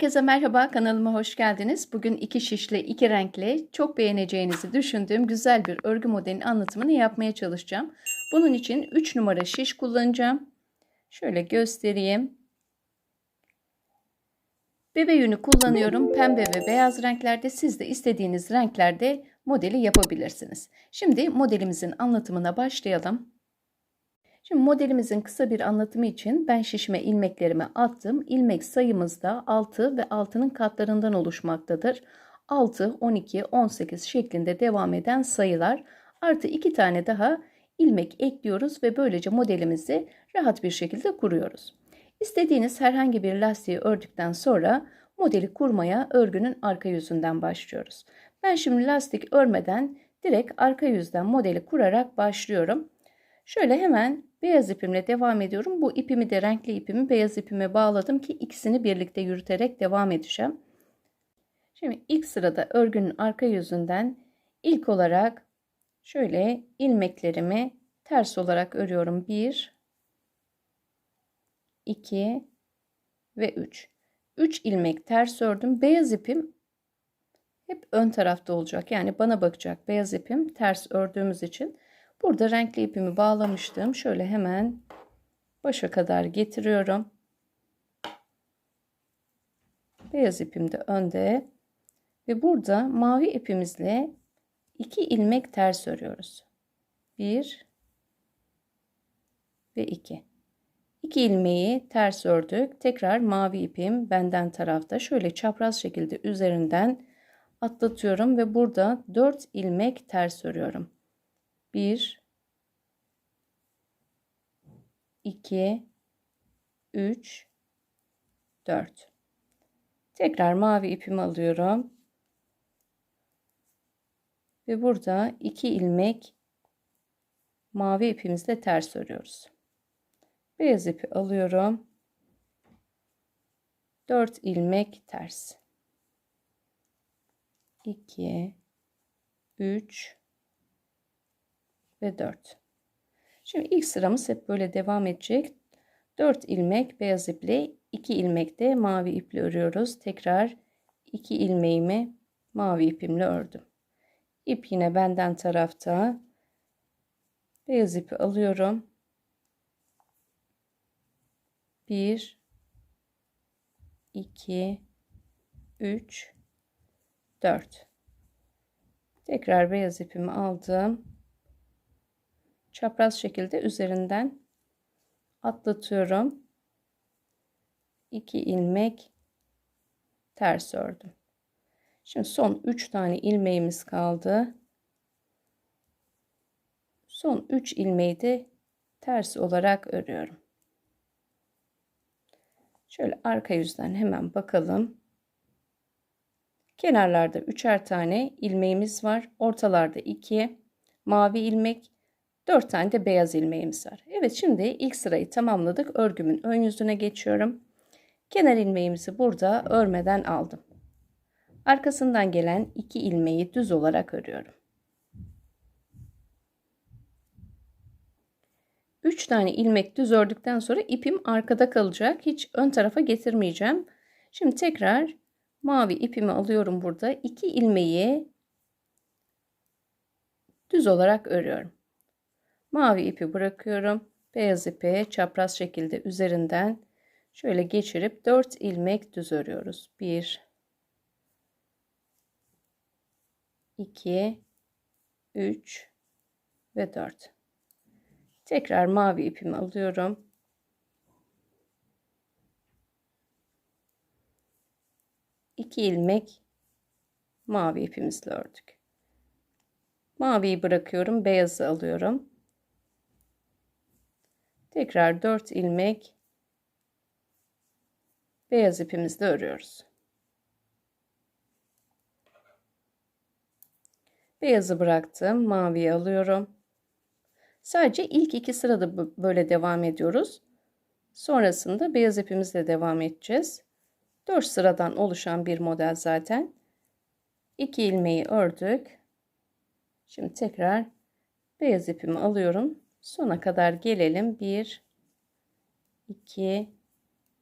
Herkese merhaba, kanalıma hoş geldiniz. Bugün iki şişli, iki renkli, çok beğeneceğinizi düşündüğüm güzel bir örgü modelinin anlatımını yapmaya çalışacağım. Bunun için 3 numara şiş kullanacağım. Şöyle göstereyim. Bebe yünü kullanıyorum. Pembe ve beyaz renklerde. Siz de istediğiniz renklerde modeli yapabilirsiniz. Şimdi modelimizin anlatımına başlayalım. Şimdi modelimizin kısa bir anlatımı için ben şişime ilmeklerimi attım. İlmek sayımız da 6 ve 6'nın katlarından oluşmaktadır. 6, 12, 18 şeklinde devam eden sayılar artı 2 tane daha ilmek ekliyoruz ve böylece modelimizi rahat bir şekilde kuruyoruz. İstediğiniz herhangi bir lastiği ördükten sonra modeli kurmaya örgünün arka yüzünden başlıyoruz. Ben şimdi lastik örmeden direkt arka yüzden modeli kurarak başlıyorum. Şöyle hemen beyaz ipimle devam ediyorum. Bu ipimi de renkli ipimi beyaz ipime bağladım ki ikisini birlikte yürüterek devam edeceğim. Şimdi ilk sırada örgünün arka yüzünden ilk olarak şöyle ilmeklerimi ters olarak örüyorum. 1 2 ve 3. 3 ilmek ters ördüm. Beyaz ipim hep ön tarafta olacak. Yani bana bakacak. Beyaz ipim ters ördüğümüz için Burada renkli ipimi bağlamıştım. Şöyle hemen başa kadar getiriyorum. Beyaz ipim de önde. Ve burada mavi ipimizle iki ilmek ters örüyoruz. Bir ve iki. İki ilmeği ters ördük. Tekrar mavi ipim benden tarafta şöyle çapraz şekilde üzerinden atlatıyorum ve burada 4 ilmek ters örüyorum. 1 2 3 4 Tekrar mavi ipimi alıyorum. Ve burada 2 ilmek mavi ipimizle ters örüyoruz. Beyaz ipi alıyorum. 4 ilmek ters. 2 3 ve 4. Şimdi ilk sıramız hep böyle devam edecek. 4 ilmek beyaz iple 2 ilmek de mavi iple örüyoruz. Tekrar 2 ilmeğimi mavi ipimle ördüm. İp yine benden tarafta. Beyaz ipi alıyorum. 1 2 3 4 Tekrar beyaz ipimi aldım çapraz şekilde üzerinden atlatıyorum. 2 ilmek ters ördüm. Şimdi son 3 tane ilmeğimiz kaldı. Son 3 ilmeği de ters olarak örüyorum. Şöyle arka yüzden hemen bakalım. Kenarlarda üçer tane ilmeğimiz var. Ortalarda 2 mavi ilmek 4 tane de beyaz ilmeğimiz var. Evet şimdi ilk sırayı tamamladık. Örgümün ön yüzüne geçiyorum. Kenar ilmeğimizi burada örmeden aldım. Arkasından gelen 2 ilmeği düz olarak örüyorum. 3 tane ilmek düz ördükten sonra ipim arkada kalacak. Hiç ön tarafa getirmeyeceğim. Şimdi tekrar mavi ipimi alıyorum burada. 2 ilmeği düz olarak örüyorum. Mavi ipi bırakıyorum. Beyaz ipi çapraz şekilde üzerinden şöyle geçirip 4 ilmek düz örüyoruz. 1 2 3 ve 4. Tekrar mavi ipimi alıyorum. İki ilmek mavi ipimizle ördük. Maviyi bırakıyorum, beyazı alıyorum. Tekrar 4 ilmek beyaz ipimizle örüyoruz. Beyazı bıraktım. Maviyi alıyorum. Sadece ilk iki sırada böyle devam ediyoruz. Sonrasında beyaz ipimizle devam edeceğiz. 4 sıradan oluşan bir model zaten. 2 ilmeği ördük. Şimdi tekrar beyaz ipimi alıyorum sona kadar gelelim. 1 2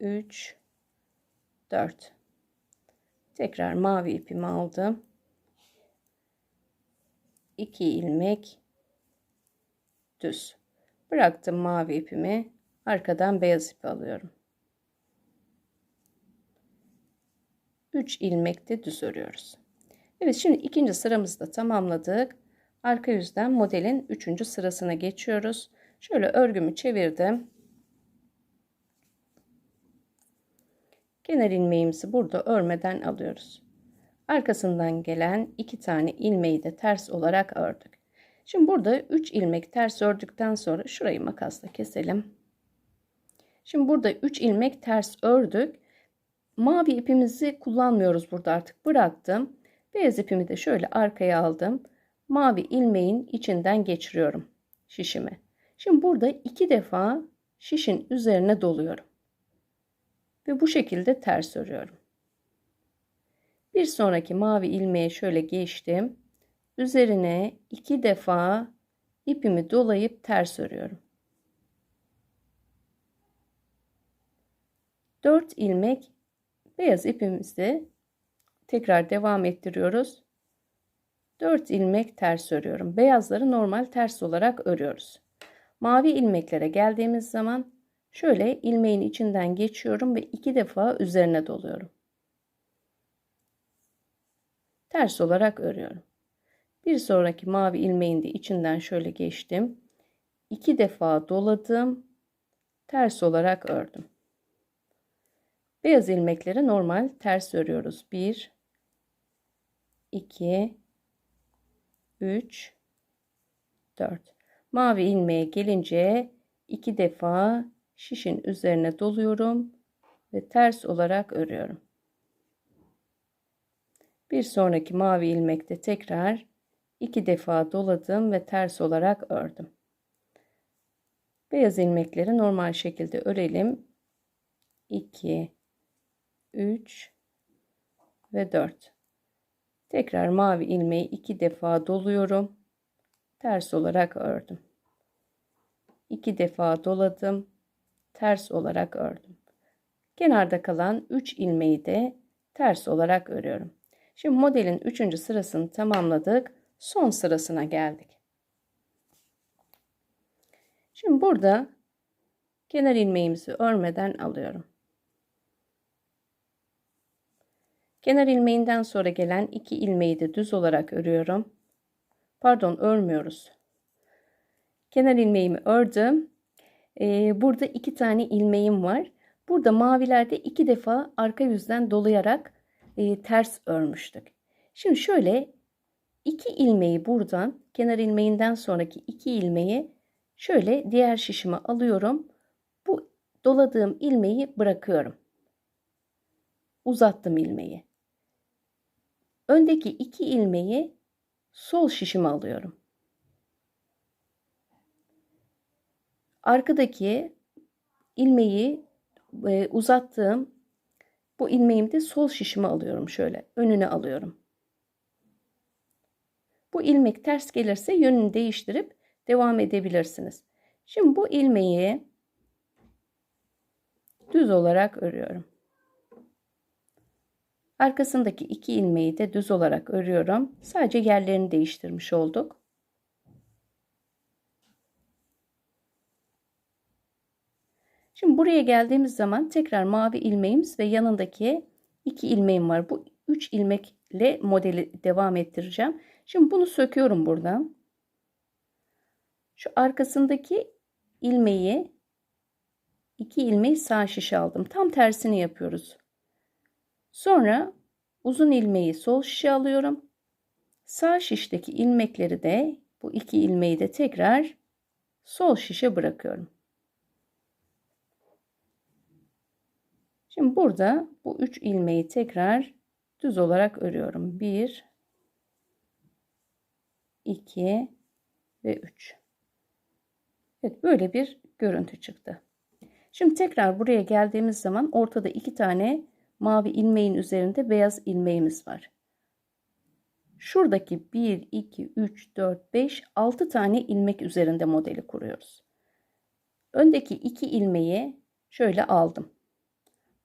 3 4 Tekrar mavi ipimi aldım. 2 ilmek düz. Bıraktım mavi ipimi. Arkadan beyaz ipi alıyorum. 3 ilmek de düz örüyoruz. Evet şimdi ikinci sıramızı da tamamladık. Arka yüzden modelin üçüncü sırasına geçiyoruz. Şöyle örgümü çevirdim. Kenar ilmeğimizi burada örmeden alıyoruz. Arkasından gelen iki tane ilmeği de ters olarak ördük. Şimdi burada 3 ilmek ters ördükten sonra şurayı makasla keselim. Şimdi burada 3 ilmek ters ördük. Mavi ipimizi kullanmıyoruz burada artık bıraktım. Beyaz ipimi de şöyle arkaya aldım. Mavi ilmeğin içinden geçiriyorum şişimi. Şimdi burada iki defa şişin üzerine doluyorum. Ve bu şekilde ters örüyorum. Bir sonraki mavi ilmeğe şöyle geçtim. Üzerine iki defa ipimi dolayıp ters örüyorum. 4 ilmek beyaz ipimizi tekrar devam ettiriyoruz. 4 ilmek ters örüyorum. Beyazları normal ters olarak örüyoruz. Mavi ilmeklere geldiğimiz zaman şöyle ilmeğin içinden geçiyorum ve iki defa üzerine doluyorum. Ters olarak örüyorum. Bir sonraki mavi ilmeğin de içinden şöyle geçtim. İki defa doladım. Ters olarak ördüm. Beyaz ilmekleri normal ters örüyoruz. 1 2 3 4 Mavi ilmeğe gelince iki defa şişin üzerine doluyorum ve ters olarak örüyorum. Bir sonraki mavi ilmekte tekrar iki defa doladım ve ters olarak ördüm. Beyaz ilmekleri normal şekilde örelim. 2 3 ve 4. Tekrar mavi ilmeği iki defa doluyorum. Ters olarak ördüm. İki defa doladım. Ters olarak ördüm. Kenarda kalan 3 ilmeği de ters olarak örüyorum. Şimdi modelin 3. sırasını tamamladık. Son sırasına geldik. Şimdi burada kenar ilmeğimizi örmeden alıyorum. Kenar ilmeğinden sonra gelen iki ilmeği de düz olarak örüyorum. Pardon örmüyoruz. Kenar ilmeğimi ördüm. Ee, burada iki tane ilmeğim var. Burada mavilerde iki defa arka yüzden dolayarak e, ters örmüştük. Şimdi şöyle iki ilmeği buradan kenar ilmeğinden sonraki iki ilmeği şöyle diğer şişime alıyorum. Bu doladığım ilmeği bırakıyorum. Uzattım ilmeği. Öndeki iki ilmeği sol şişime alıyorum. Arkadaki ilmeği e, uzattığım bu ilmeğimi de sol şişime alıyorum şöyle. Önüne alıyorum. Bu ilmek ters gelirse yönünü değiştirip devam edebilirsiniz. Şimdi bu ilmeği düz olarak örüyorum. Arkasındaki iki ilmeği de düz olarak örüyorum. Sadece yerlerini değiştirmiş olduk. Şimdi buraya geldiğimiz zaman tekrar mavi ilmeğimiz ve yanındaki iki ilmeğim var. Bu üç ilmekle modeli devam ettireceğim. Şimdi bunu söküyorum buradan. Şu arkasındaki ilmeği iki ilmeği sağ şişe aldım. Tam tersini yapıyoruz. Sonra uzun ilmeği sol şişe alıyorum. Sağ şişteki ilmekleri de bu iki ilmeği de tekrar sol şişe bırakıyorum. Şimdi burada bu üç ilmeği tekrar düz olarak örüyorum. 1 2 ve 3. Evet böyle bir görüntü çıktı. Şimdi tekrar buraya geldiğimiz zaman ortada iki tane mavi ilmeğin üzerinde beyaz ilmeğimiz var. Şuradaki 1, 2, 3, 4, 5, 6 tane ilmek üzerinde modeli kuruyoruz. Öndeki iki ilmeği şöyle aldım.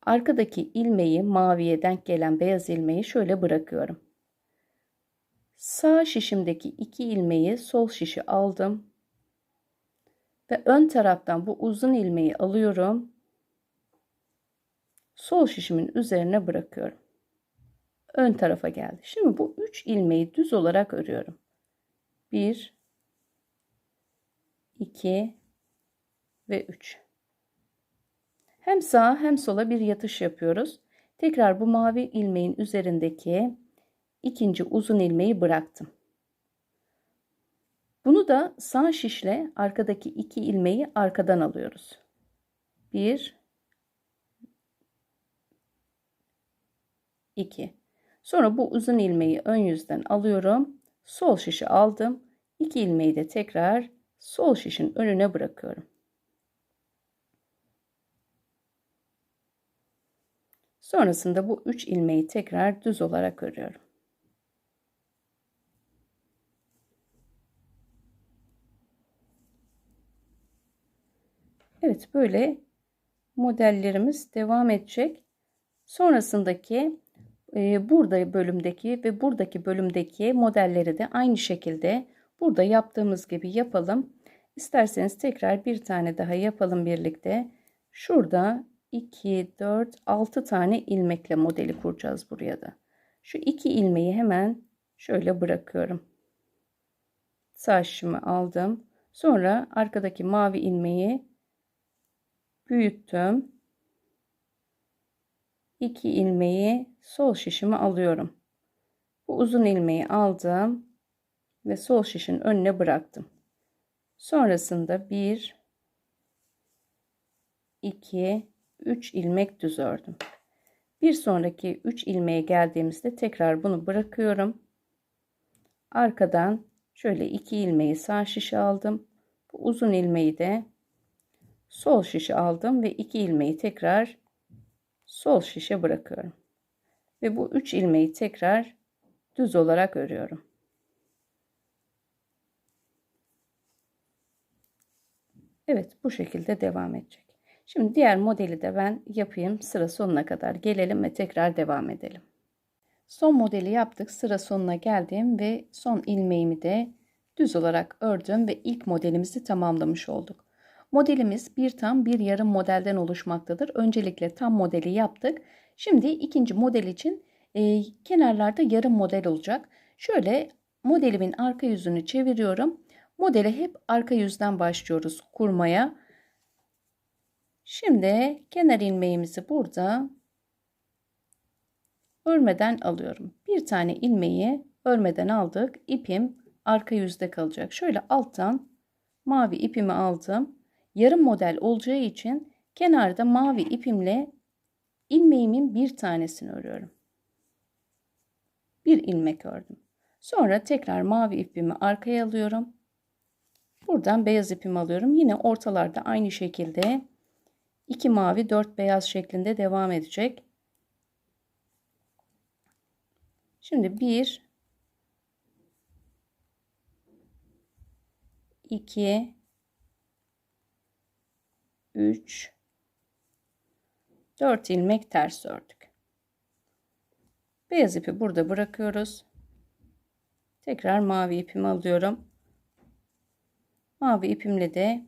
arkadaki ilmeği maviye denk gelen beyaz ilmeği şöyle bırakıyorum. Sağ şişimdeki iki ilmeği sol şişi aldım. Ve ön taraftan bu uzun ilmeği alıyorum. Sol şişimin üzerine bırakıyorum. Ön tarafa geldi. Şimdi bu üç ilmeği düz olarak örüyorum. 1 2 ve 3. Hem sağa hem sola bir yatış yapıyoruz. Tekrar bu mavi ilmeğin üzerindeki ikinci uzun ilmeği bıraktım. Bunu da sağ şişle arkadaki iki ilmeği arkadan alıyoruz. 1 2 Sonra bu uzun ilmeği ön yüzden alıyorum. Sol şişi aldım. İki ilmeği de tekrar sol şişin önüne bırakıyorum. Sonrasında bu 3 ilmeği tekrar düz olarak örüyorum. Evet böyle modellerimiz devam edecek. Sonrasındaki burada bölümdeki ve buradaki bölümdeki modelleri de aynı şekilde burada yaptığımız gibi yapalım. İsterseniz tekrar bir tane daha yapalım birlikte. Şurada 2, 4, 6 tane ilmekle modeli kuracağız buraya da. Şu iki ilmeği hemen şöyle bırakıyorum. Şişimi aldım. Sonra arkadaki mavi ilmeği büyüttüm. 2 ilmeği sol şişimi alıyorum. Bu uzun ilmeği aldım ve sol şişin önüne bıraktım. Sonrasında 1 2 3 ilmek düz ördüm. Bir sonraki 3 ilmeğe geldiğimizde tekrar bunu bırakıyorum. Arkadan şöyle 2 ilmeği sağ şişe aldım. Bu uzun ilmeği de sol şişe aldım ve 2 ilmeği tekrar sol şişe bırakıyorum. Ve bu 3 ilmeği tekrar düz olarak örüyorum. Evet bu şekilde devam edecek. Şimdi diğer modeli de ben yapayım. Sıra sonuna kadar gelelim ve tekrar devam edelim. Son modeli yaptık. Sıra sonuna geldim ve son ilmeğimi de düz olarak ördüm ve ilk modelimizi tamamlamış olduk. Modelimiz bir tam bir yarım modelden oluşmaktadır. Öncelikle tam modeli yaptık. Şimdi ikinci model için e, kenarlarda yarım model olacak. Şöyle modelimin arka yüzünü çeviriyorum. Modele hep arka yüzden başlıyoruz kurmaya. Şimdi kenar ilmeğimizi burada örmeden alıyorum. Bir tane ilmeği örmeden aldık. İpim arka yüzde kalacak. Şöyle alttan mavi ipimi aldım. Yarım model olacağı için kenarda mavi ipimle ilmeğimin bir tanesini örüyorum. Bir ilmek ördüm. Sonra tekrar mavi ipimi arkaya alıyorum. Buradan beyaz ipimi alıyorum. Yine ortalarda aynı şekilde 2 mavi 4 beyaz şeklinde devam edecek. Şimdi 1 2 3 4 ilmek ters ördük. Beyaz ipi burada bırakıyoruz. Tekrar mavi ipimi alıyorum. Mavi ipimle de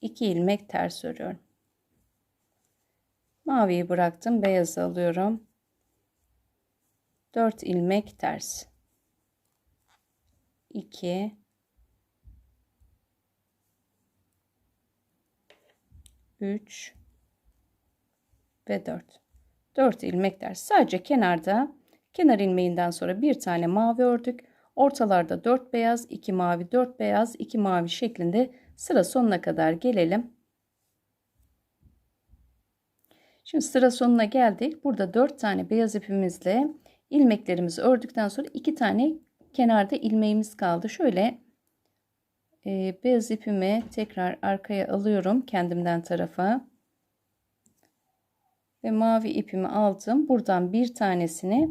2 ilmek ters örüyorum. Maviyi bıraktım. Beyazı alıyorum. 4 ilmek ters. 2 3 ve 4. 4 ilmek ters. Sadece kenarda kenar ilmeğinden sonra bir tane mavi ördük. Ortalarda 4 beyaz, 2 mavi, 4 beyaz, 2 mavi şeklinde sıra sonuna kadar gelelim. Şimdi sıra sonuna geldik. Burada 4 tane beyaz ipimizle ilmeklerimizi ördükten sonra 2 tane kenarda ilmeğimiz kaldı. Şöyle e, beyaz ipimi tekrar arkaya alıyorum kendimden tarafa. Ve mavi ipimi aldım. Buradan bir tanesini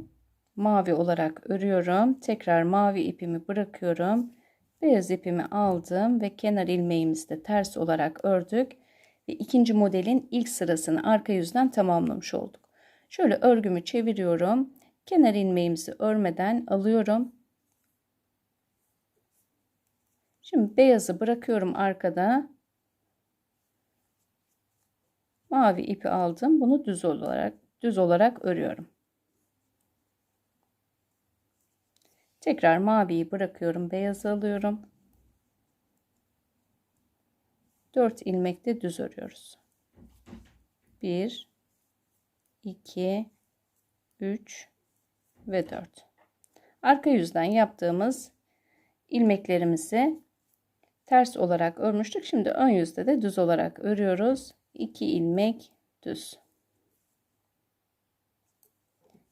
mavi olarak örüyorum. Tekrar mavi ipimi bırakıyorum. Beyaz ipimi aldım ve kenar ilmeğimizi de ters olarak ördük. ve ikinci modelin ilk sırasını arka yüzden tamamlamış olduk. Şöyle örgümü çeviriyorum. Kenar ilmeğimizi örmeden alıyorum. Şimdi beyazı bırakıyorum arkada. Mavi ipi aldım. Bunu düz olarak düz olarak örüyorum. Tekrar maviyi bırakıyorum. Beyazı alıyorum. 4 ilmekte düz örüyoruz. 1 2 3 ve 4. Arka yüzden yaptığımız ilmeklerimizi ters olarak örmüştük. Şimdi ön yüzde de düz olarak örüyoruz. 2 ilmek düz.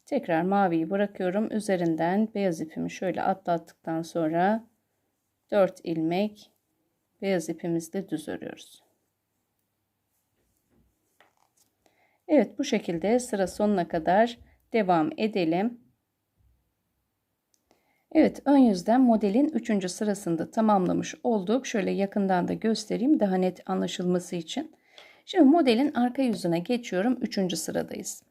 Tekrar maviyi bırakıyorum. Üzerinden beyaz ipimi şöyle atlattıktan sonra 4 ilmek beyaz ipimizle düz örüyoruz. Evet bu şekilde sıra sonuna kadar devam edelim. Evet ön yüzden modelin 3. sırasında tamamlamış olduk. Şöyle yakından da göstereyim daha net anlaşılması için. Şimdi modelin arka yüzüne geçiyorum. 3. sıradayız.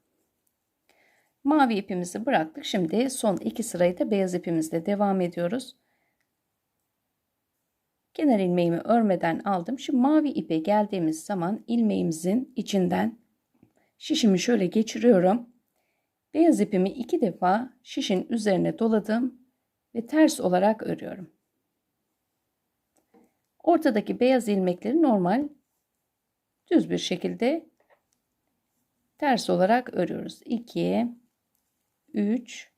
Mavi ipimizi bıraktık. Şimdi son iki sırayı da beyaz ipimizle devam ediyoruz. Kenar ilmeğimi örmeden aldım. Şimdi mavi ipe geldiğimiz zaman ilmeğimizin içinden şişimi şöyle geçiriyorum. Beyaz ipimi iki defa şişin üzerine doladım ve ters olarak örüyorum. Ortadaki beyaz ilmekleri normal düz bir şekilde ters olarak örüyoruz. 2 3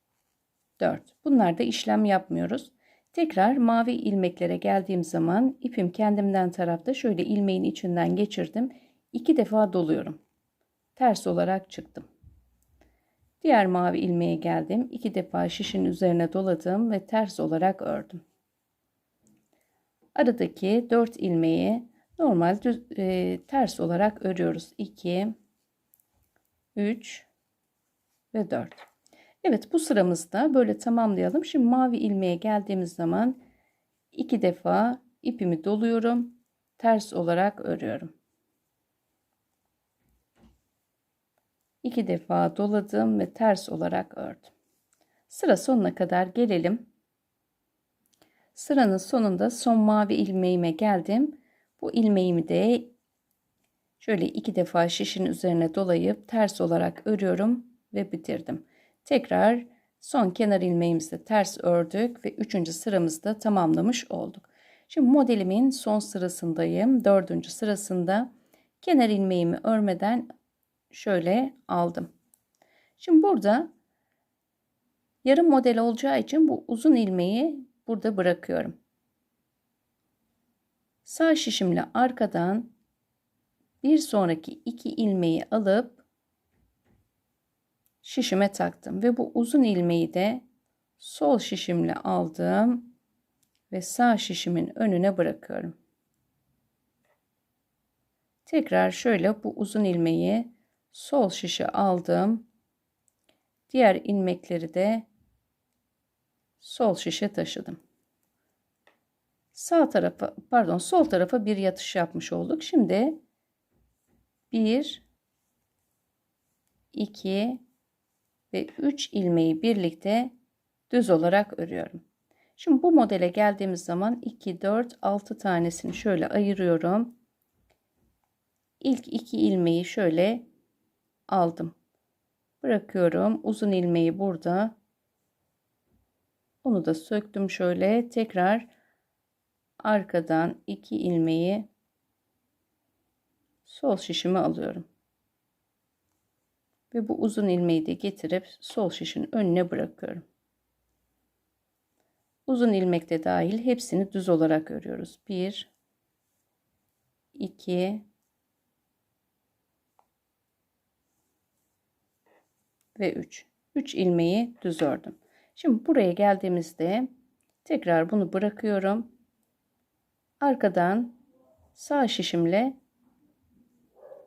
4. Bunlarda işlem yapmıyoruz. Tekrar mavi ilmeklere geldiğim zaman ipim kendimden tarafta şöyle ilmeğin içinden geçirdim. İki defa doluyorum. Ters olarak çıktım. Diğer mavi ilmeğe geldim. İki defa şişin üzerine doladım ve ters olarak ördüm. Aradaki 4 ilmeği normal düz, e, ters olarak örüyoruz. 2 3 ve 4. Evet bu sıramızda böyle tamamlayalım. Şimdi mavi ilmeğe geldiğimiz zaman iki defa ipimi doluyorum. Ters olarak örüyorum. İki defa doladım ve ters olarak ördüm. Sıra sonuna kadar gelelim. Sıranın sonunda son mavi ilmeğime geldim. Bu ilmeğimi de şöyle iki defa şişin üzerine dolayıp ters olarak örüyorum ve bitirdim. Tekrar son kenar ilmeğimizi ters ördük ve üçüncü sıramızda tamamlamış olduk. Şimdi modelimin son sırasındayım. Dördüncü sırasında kenar ilmeğimi örmeden şöyle aldım. Şimdi burada yarım model olacağı için bu uzun ilmeği burada bırakıyorum. Sağ şişimle arkadan bir sonraki iki ilmeği alıp şişime taktım ve bu uzun ilmeği de sol şişimle aldım ve sağ şişimin önüne bırakıyorum. Tekrar şöyle bu uzun ilmeği sol şişe aldım. Diğer ilmekleri de sol şişe taşıdım. Sağ tarafa pardon sol tarafa bir yatış yapmış olduk. Şimdi 1 2 ve 3 ilmeği birlikte düz olarak örüyorum. Şimdi bu modele geldiğimiz zaman 2 4 6 tanesini şöyle ayırıyorum. İlk iki ilmeği şöyle aldım. Bırakıyorum. Uzun ilmeği burada. Onu da söktüm şöyle. Tekrar arkadan iki ilmeği sol şişime alıyorum. Ve bu uzun ilmeği de getirip sol şişin önüne bırakıyorum. Uzun ilmek de dahil hepsini düz olarak örüyoruz. 1 2 ve 3. 3 ilmeği düz ördüm. Şimdi buraya geldiğimizde tekrar bunu bırakıyorum. Arkadan sağ şişimle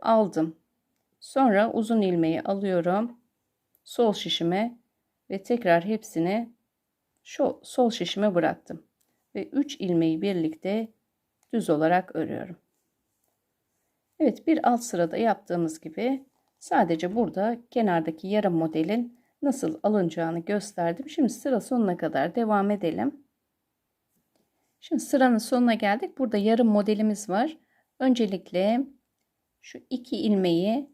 aldım. Sonra uzun ilmeği alıyorum. Sol şişime ve tekrar hepsini şu sol şişime bıraktım. Ve 3 ilmeği birlikte düz olarak örüyorum. Evet bir alt sırada yaptığımız gibi sadece burada kenardaki yarım modelin nasıl alınacağını gösterdim. Şimdi sıra sonuna kadar devam edelim. Şimdi sıranın sonuna geldik. Burada yarım modelimiz var. Öncelikle şu iki ilmeği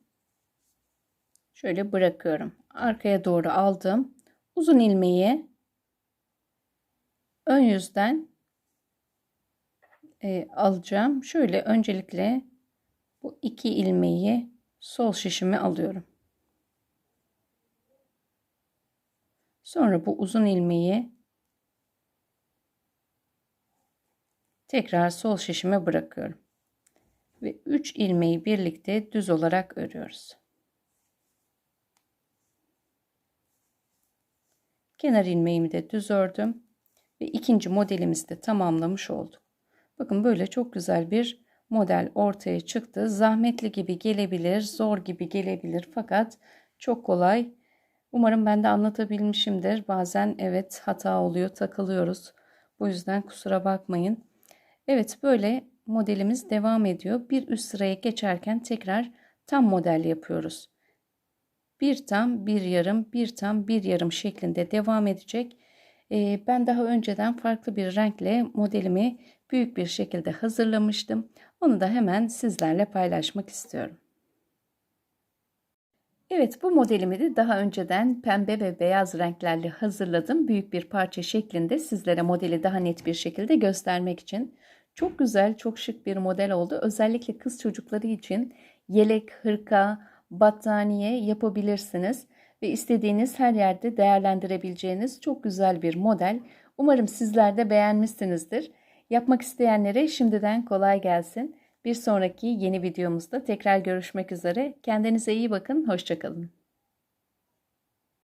şöyle bırakıyorum. Arkaya doğru aldım. Uzun ilmeği ön yüzden e, alacağım. Şöyle öncelikle bu iki ilmeği sol şişime alıyorum. Sonra bu uzun ilmeği tekrar sol şişime bırakıyorum. Ve 3 ilmeği birlikte düz olarak örüyoruz. Kenar ilmeğimi de düz ördüm ve ikinci modelimizi de tamamlamış olduk. Bakın böyle çok güzel bir model ortaya çıktı. Zahmetli gibi gelebilir, zor gibi gelebilir fakat çok kolay. Umarım ben de anlatabilmişimdir. Bazen evet hata oluyor, takılıyoruz. Bu yüzden kusura bakmayın. Evet böyle modelimiz devam ediyor. Bir üst sıraya geçerken tekrar tam model yapıyoruz. Bir tam, bir yarım, bir tam, bir yarım şeklinde devam edecek. Ee, ben daha önceden farklı bir renkle modelimi büyük bir şekilde hazırlamıştım. Onu da hemen sizlerle paylaşmak istiyorum. Evet bu modelimi de daha önceden pembe ve beyaz renklerle hazırladım. Büyük bir parça şeklinde sizlere modeli daha net bir şekilde göstermek için. Çok güzel, çok şık bir model oldu. Özellikle kız çocukları için yelek, hırka, battaniye yapabilirsiniz. Ve istediğiniz her yerde değerlendirebileceğiniz çok güzel bir model. Umarım sizler de beğenmişsinizdir. Yapmak isteyenlere şimdiden kolay gelsin. Bir sonraki yeni videomuzda tekrar görüşmek üzere. Kendinize iyi bakın, hoşçakalın.